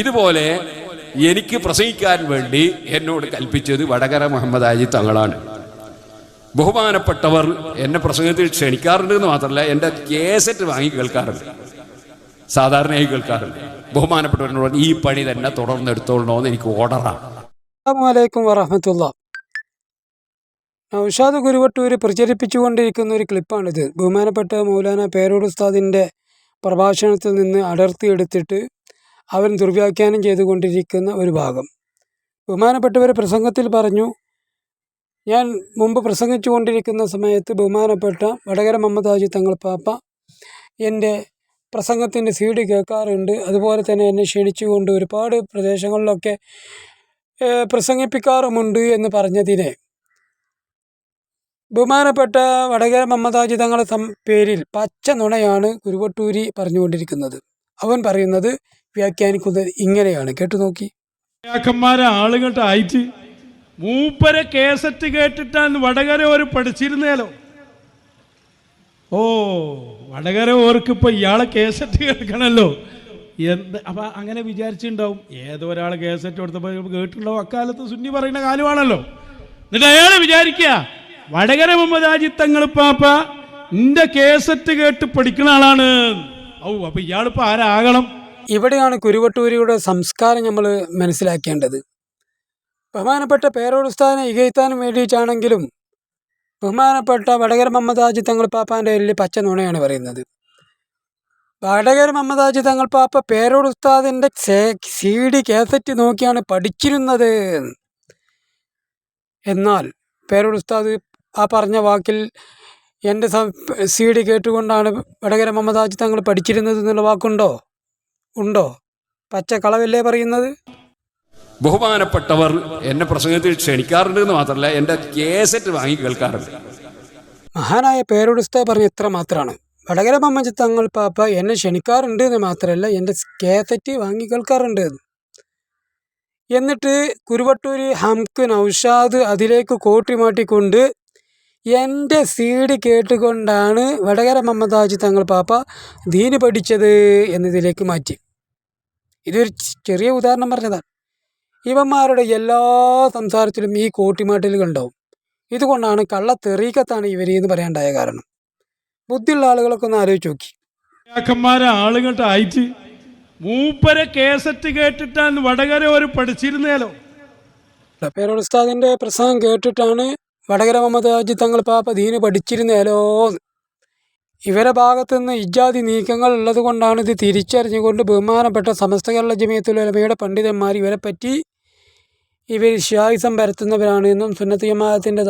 ഇതുപോലെ എനിക്ക് പ്രസംഗിക്കാൻ വേണ്ടി എന്നോട് കൽപ്പിച്ചത് വടകര മുഹമ്മദ് അജി തങ്ങളാണ്. ബഹുമാനപ്പെട്ടവർ എന്നെ പ്രസംഗത്തിൽ ക്ഷണിക്കാറുണ്ട് എന്ന് മാത്രമല്ല എന്റെ കേസറ്റ് വാങ്ങി കേൾക്കാറുണ്ട്. സാധാരണയായി കേൾക്കാറുണ്ട്. ബഹുമാനപ്പെട്ടവരോട് ഈ പണി തന്നെ തുടർന്നെടുത്തോളണമെന്ന് എനിക്ക് ഓർഡറാണ് അസ്സാമലൈക്കും വറഹമത്തുള്ള. നൗഷാദ് ഗുരുവട്ടൂര് പ്രചരിപ്പിച്ചുകൊണ്ടിരിക്കുന്ന ഒരു ക്ലിപ്പാണിത്. ബഹുമാനപ്പെട്ട മൗലാന പേരോട് ഉസ്താദിന്റെ പ്രഭാഷണത്തിൽ നിന്ന് അടർത്തിയെടുത്തിട്ട് അവൻ ദുർവ്യാഖ്യാനം ചെയ്തുകൊണ്ടിരിക്കുന്ന ഒരു ഭാഗം. ബഹുമാനപ്പെട്ടവർ പ്രസംഗത്തിൽ പറഞ്ഞു ഞാൻ മുമ്പ് പ്രസംഗിച്ചു കൊണ്ടിരിക്കുന്ന സമയത്ത് ബഹുമാനപ്പെട്ട വടകര മുഹമ്മദ് ഹാജി തങ്ങൾ പാപ്പ എന്റെ പ്രസംഗത്തിന്റെ സി ഡി കേൾക്കാറുണ്ട്. അതുപോലെ തന്നെ എന്നെ ക്ഷണിച്ചുകൊണ്ട് ഒരുപാട് പ്രദേശങ്ങളിലൊക്കെ പ്രസംഗിപ്പിക്കാറുമുണ്ട് എന്ന് പറഞ്ഞതിനെ. ബഹുമാനപ്പെട്ട വടകര മമ്മദാജി തങ്ങളുടെ പേരിൽ പച്ച നുണയാണ് കുരുവട്ടൂരി പറഞ്ഞുകൊണ്ടിരിക്കുന്നത്. അവൻ പറയുന്നത് വ്യാഖ്യാനിക്കുന്നത് ഇങ്ങനെയാണ്. കേട്ടു നോക്കി. നേതാക്കന്മാരെ ആയിട്ട് മൂപ്പരെ കേസറ്റ് കേട്ടിട്ടാണ് വടകര ഒരു പഠിച്ചിരുന്നേലോ? ഓ വടകര ഓർക്ക് ഇപ്പൊ ഇയാളെ കേസറ്റ് കേൾക്കണല്ലോ. എന്ത് അപ്പൊ അങ്ങനെ വിചാരിച്ചിട്ടുണ്ടാവും ഏതോ ഒരാൾ കേസറ്റ് കൊടുത്തപ്പോൾ കേട്ടിട്ടുണ്ടാവും അക്കാലത്ത് സുന്നി പറയുന്ന കാലമാണല്ലോ എന്നിട്ട് അയാൾ വിചാരിക്കുക വടകര മുഹമ്മദ് ആജിത്തങ്ങൾ പാപ്പ നിന്റെ കേസറ്റ് കേട്ട് പഠിക്കുന്ന ആളാണ്. ഔ അപ്പൊ ഇയാളിപ്പോ ആരാകണം? ഇവിടെയാണ് കുരുവട്ടൂരിയുടെ സംസ്കാരം നമ്മൾ മനസ്സിലാക്കേണ്ടത്. ബഹുമാനപ്പെട്ട പേരോടുസ്ഥാനെ ഇകഴ്ത്താനും വേണ്ടിയിട്ടാണെങ്കിലും ബഹുമാനപ്പെട്ട വടകര മമ്മദാജി തങ്ങൾ പാപ്പാന്റെ പേരിൽ പച്ച നുണയാണ് പറയുന്നത്. വടകര മമ്മദാജി തങ്ങൾ പാപ്പ പേരോട് ഉസ്താദിന്റെ സി ഡി കാസറ്റ് നോക്കിയാണ് പഠിച്ചിരുന്നത്. എന്നാൽ പേരോട് ഉസ്താദ് ആ പറഞ്ഞ വാക്കിൽ എന്റെ സി ഡി കേട്ടുകൊണ്ടാണ് വടകര മമ്മദാജി തങ്ങൾ പഠിച്ചിരുന്നത് എന്നുള്ള വാക്കുണ്ടോ? ഉണ്ടോ? പച്ച കളവല്ലേ പറയുന്നത്? ബഹുമാനപ്പെട്ടവർ എന്നെ പ്രസംഗത്തിൽ ക്ഷണിക്കാറുണ്ട് എന്ന് മാത്രമല്ല എന്റെ കേസറ്റ് വാങ്ങി കേൾക്കാറുണ്ട്. മഹാനായ പേരുടുസ്ത പറഞ്ഞ ഇത്ര മാത്രമാണ്. വടകര മമ്മജി തങ്ങൾ പാപ്പ എന്നെ ക്ഷണിക്കാറുണ്ട് എന്ന് മാത്രമല്ല എന്റെ കേസറ്റ് വാങ്ങി കേൾക്കാറുണ്ട്. എന്നിട്ട് കുരുവട്ടൂര് ഹംക്ക് നൗഷാദ് അതിലേക്ക് കോട്ടിമാട്ടിക്കൊണ്ട് എന്റെ സീഡി കേട്ടുകൊണ്ടാണ് വടകര മമ്മദാജി തങ്ങൾ പാപ്പ ദീന് പഠിച്ചത് എന്നതിലേക്ക് മാറ്റി. ഇതൊരു ചെറിയ ഉദാഹരണം പറഞ്ഞതാണ് ഇവന്മാരുടെ എല്ലാ സംസാരത്തിലും ഈ കോട്ടിമാട്ടലുകൾ ഉണ്ടാവും ഇതുകൊണ്ടാണ് കള്ള തെറീക്കത്താണ് ഇവർ എന്ന് പറയാണ്ടായ കാരണം. ബുദ്ധിയുള്ള ആളുകളൊക്കെ ഒന്ന് ആലോചിച്ച് നോക്കി. ചാക്കന്മാരെ ആളുകളുടെ അയച്ച് മൂപ്പരെ കേസറ്റ് കേട്ടിട്ടാണ് വടകര ഒരു പഠിച്ചിരുന്നേലോ? പേരോട് ഉസ്താദിന്റെ പ്രസംഗം കേട്ടിട്ടാണ് വടകര മുഹമ്മദ് ഹാജി തങ്ങൾ പാപ്പ ദീന് പഠിച്ചിരുന്നേലോ ഇവരെ ഭാഗത്തുനിന്ന് ഇജാതി നീക്കങ്ങൾ ഉള്ളത് കൊണ്ടാണ് ഇത് തിരിച്ചറിഞ്ഞുകൊണ്ട് ബഹുമാനപ്പെട്ട സമസ്ത കേരള ജമിയത്തുലമയുടെ പണ്ഡിതന്മാർ ഇവരെ പറ്റി ഇവർ ഷിയായിസം പരത്തുന്നവരാണ് എന്നും സുന്നത്ത് ജമാഅത്തിന്റെ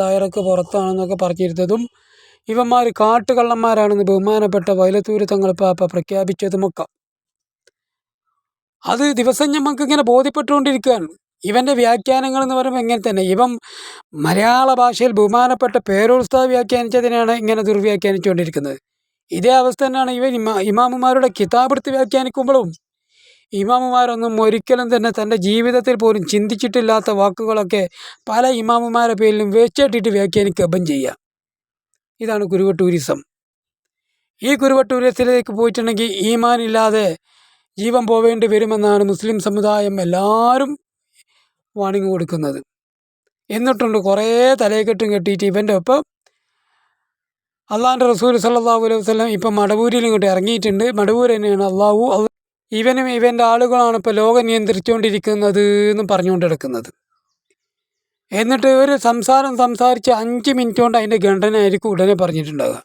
പുറത്താണെന്നൊക്കെ പറഞ്ഞിരുന്നതും ഇവന്മാർ കാട്ടുകള്ളന്മാരാണെന്ന് ബഹുമാനപ്പെട്ട വയലത്തൂര് തങ്ങൾ പാപ്പ പ്രഖ്യാപിച്ചതുമൊക്കെ. അത് ദിവസം ഞമ്മക്ക് ഇങ്ങനെ ബോധ്യപ്പെട്ടുകൊണ്ടിരിക്കുകയാണ്. ഇവന്റെ വ്യാഖ്യാനങ്ങൾ എന്ന് പറയുമ്പോൾ ഇങ്ങനെ തന്നെ. ഇവൻ മലയാള ഭാഷയിൽ ബഹുമാനപ്പെട്ട പേരോത്സാഹ വ്യാഖ്യാനിച്ചതിനാണ് ഇങ്ങനെ ദുർവ്യാഖ്യാനിച്ചുകൊണ്ടിരിക്കുന്നത്. ഇതേ അവസ്ഥ തന്നെയാണ് ഇവൻ ഇമാ ഇമാമുമാരുടെ കിതാബെടുത്ത് വ്യാഖ്യാനിക്കുമ്പോഴും ഇമാമുമാരൊന്നും ഒരിക്കലും തന്നെ തന്റെ ജീവിതത്തിൽ പോലും ചിന്തിച്ചിട്ടില്ലാത്ത വാക്കുകളൊക്കെ പല ഇമാമുമാരെ പേരിലും വെച്ചിട്ടിട്ട് വ്യാഖ്യാനിക്കപ്പം ചെയ്യുക. ഇതാണ് കുരുവട്ടൂരിസം. ഈ കുരുവട്ടൂരിസത്തിലേക്ക് പോയിട്ടുണ്ടെങ്കിൽ ഈമാനില്ലാതെ ജീവൻ പോവേണ്ടി വരുമെന്നാണ് മുസ്ലിം സമുദായം എല്ലാവരും വാണിംഗ് കൊടുക്കുന്നത്. എന്നിട്ടുണ്ട് കുറേ തലയെക്കെട്ടും കെട്ടിയിട്ട് ഇവന്റെ ഒപ്പം അള്ളാഹിന്റെ റസൂൽ സല്ലാഹു അലൈഹി വസല്ലം ഇപ്പം മടവൂരിൽ ഇങ്ങോട്ട് ഇറങ്ങിയിട്ടുണ്ട്. മടവൂർ തന്നെയാണ് അള്ളാഹു ഇവനും ഇവന്റെ ആളുകളാണ് ഇപ്പോൾ ലോകം നിയന്ത്രിച്ചുകൊണ്ടിരിക്കുന്നത് എന്ന് പറഞ്ഞുകൊണ്ട് കിടക്കുന്നത് എന്നിട്ട് ഒരു സംസാരം സംസാരിച്ച് അഞ്ച് മിനിറ്റ് കൊണ്ട് അതിന്റെ ഖണ്ഡനായിരിക്കും ഉടനെ പറഞ്ഞിട്ടുണ്ടാകുക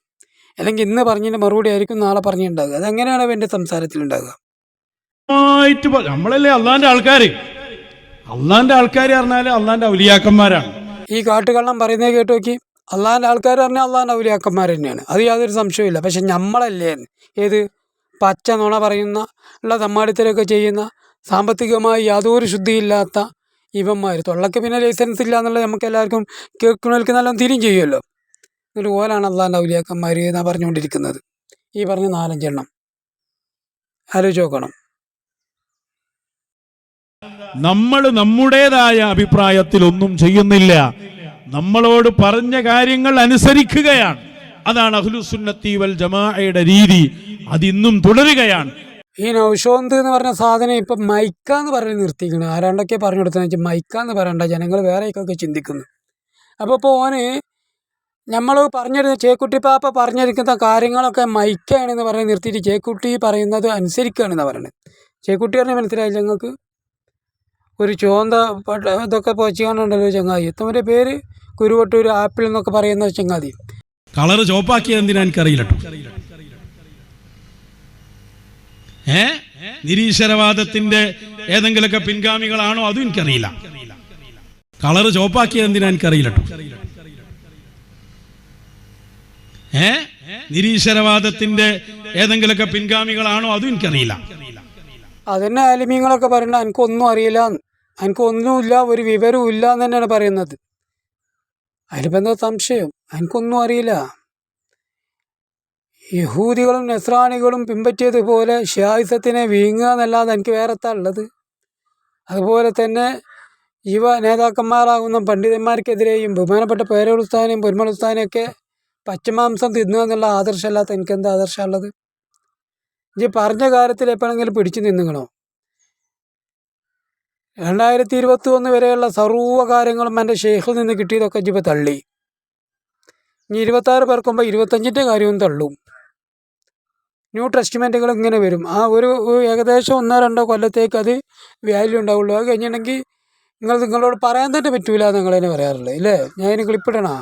അല്ലെങ്കിൽ ഇന്ന് പറഞ്ഞതിന്റെ മറുപടി ആയിരിക്കും നാളെ പറഞ്ഞിട്ടുണ്ടാകുക അതെങ്ങനെയാണ് അവന്റെ സംസാരത്തിൽ ഉണ്ടാകുക നമ്മളല്ലേ അള്ളാന്റെ ആൾക്കാർ അള്ളാന്റെ ആൾക്കാർ പറഞ്ഞാൽ അള്ളാന്റെ ഔലിയാക്കന്മാരാണ്. ഈ കാട്ടുകള്ളം പറയുന്നത് കേട്ട് നോക്കി അള്ളാഹിന്റെ ആൾക്കാർ പറഞ്ഞാൽ അള്ളാഹിന്റെ ഔലിയാക്കന്മാർ തന്നെയാണ് അത് യാതൊരു സംശയമില്ല പക്ഷെ നമ്മളല്ലേ ഏത്? പച്ച നുണ പറയുന്ന ഉള്ള തമ്മാടിത്തരൊക്കെ ചെയ്യുന്ന സാമ്പത്തികമായി യാതൊരു ശുദ്ധിയില്ലാത്ത ഇവന്മാർ തൊള്ളക്ക് പിന്നെ ലൈസൻസ് ഇല്ല എന്നുള്ളത് നമുക്ക് എല്ലാവർക്കും കേൾക്കുന്നവർക്ക് നല്ല തിരിയും ചെയ്യുമല്ലോ. എന്നിട്ട് ഓലാണ് അള്ളാഹിന്റെ ഔലിയാക്കന്മാർ എന്നാണ് പറഞ്ഞുകൊണ്ടിരിക്കുന്നത്? ഈ പറഞ്ഞ നാലഞ്ചെണ്ണം. ആലോചിച്ച് നോക്കണം. നമ്മൾ നമ്മുടേതായ അഭിപ്രായത്തിൽ ഒന്നും ചെയ്യുന്നില്ല. നമ്മളോട് പറഞ്ഞ കാര്യങ്ങൾ അനുസരിക്കുകയാണ്. അതാണ് അഹ്ലുസുന്നത്തി വൽ ജമാഅയുടെ രീതി. അതിന്നും തുടരുകയാണ്. ഈ നൗഷോന്ത് എന്ന് പറഞ്ഞ സാധനം ഇപ്പം മൈക്ക എന്ന് പറഞ്ഞ് നിർത്തിക്കണം ആരാണ്ടൊക്കെ പറഞ്ഞു കൊടുത്തതെന്ന് വെച്ചാൽ മൈക്ക എന്ന് പറയണ്ട. ജനങ്ങൾ വേറെയൊക്കെ ചിന്തിക്കുന്നു. അപ്പോൾ ഇപ്പോൾ ഓന് നമ്മൾ പറഞ്ഞിരുന്ന ചേക്കുട്ടി പാപ്പ പറഞ്ഞിരിക്കുന്ന കാര്യങ്ങളൊക്കെ മൈക്കാണെന്ന് പറഞ്ഞ് നിർത്തിയിട്ട് ചേക്കുട്ടി പറയുന്നത് അനുസരിക്കുകയാണെന്ന് പറയുന്നത്. ചേക്കുട്ടി പറഞ്ഞാൽ മനസ്സിലായില്ല ഞങ്ങൾക്ക് ഒരു ചുവന്ത പട്ട- ഇതൊക്കെ പോച്ചുകൊണ്ടുണ്ടല്ലോ ചങ്ങാതി ഇത്തവന്റെ പേര് കുരുവട്ടൂർ ആപ്പിൾ എന്നൊക്കെ പറയുന്ന ചങ്ങാതി. കളർ ചോപ്പാക്കിയത് എന്തിനാ എനിക്കറിയില്ല. ഏ? നിരീശ്വരവാദത്തിന്റെ ഏതെങ്കിലുമൊക്കെ പിൻഗാമികളാണോ അതും എനിക്കറിയില്ല. കളർ ചോപ്പാക്കിയത് എന്തിനാ എനിക്കറിയില്ല. ഏ? നിരീശ്വരവാദത്തിന്റെ ഏതെങ്കിലുമൊക്കെ പിൻഗാമികളാണോ അതും എനിക്കറിയില്ല. അതന്നെ ആലിമീങ്ങളൊക്കെ പറയണ്ട എനിക്കൊന്നും അറിയില്ല എനിക്കൊന്നുമില്ല ഒരു വിവരവും ഇല്ല എന്ന് തന്നെയാണ് പറയുന്നത്. അതിലിപ്പോൾ എന്താ സംശയം? എനിക്കൊന്നും അറിയില്ല. യഹൂദികളും നസ്രാണികളും പിൻപറ്റിയതുപോലെ ഷിയായുസത്തിനെ വീങ്ങുക എന്നല്ലാതെ എനിക്ക് വേറെ എത്താ ഉള്ളത്? അതുപോലെ തന്നെ യുവ നേതാക്കന്മാരാകുന്ന പണ്ഡിതന്മാർക്കെതിരെയും ബഹുമാനപ്പെട്ട പേരോളുസ്ഥാനെയും ഒക്കെ പച്ചമാംസം തിന്നുക എന്നുള്ള ആദർശമല്ലാത്ത എനിക്കെന്താ ആദർശമുള്ളത്? ഇനി പറഞ്ഞ കാര്യത്തിൽ എപ്പോഴെങ്കിലും പിടിച്ചു നിന്നുകണോ രണ്ടായിരത്തി ഇരുപത്തി ഒന്ന് വരെയുള്ള സർവ കാര്യങ്ങളും എന്റെ ഷെയ്ഖിൽ നിന്ന് കിട്ടിയതൊക്കെ ജിബ് തള്ളി. ഇനി ഇരുപത്താറ് പേർക്കുമ്പോൾ ഇരുപത്തഞ്ചിന്റെ കാര്യവും തള്ളും. ന്യൂ ടെസ്റ്റ്മെന്റുകൾ ഇങ്ങനെ വരും. ആ ഒരു ഏകദേശം ഒന്നോ രണ്ടോ കൊല്ലത്തേക്ക് അത് വാല്യൂ ഉണ്ടാവുള്ളൂ. അത് കഴിഞ്ഞിട്ടുണ്ടെങ്കിൽ നിങ്ങൾ നിങ്ങളോട് പറയാൻ തന്നെ പറ്റൂല നിങ്ങൾ തന്നെ പറയാറുള്ളത്. ഇല്ലേ? ഞാൻ ക്ലിപ്പിടണോ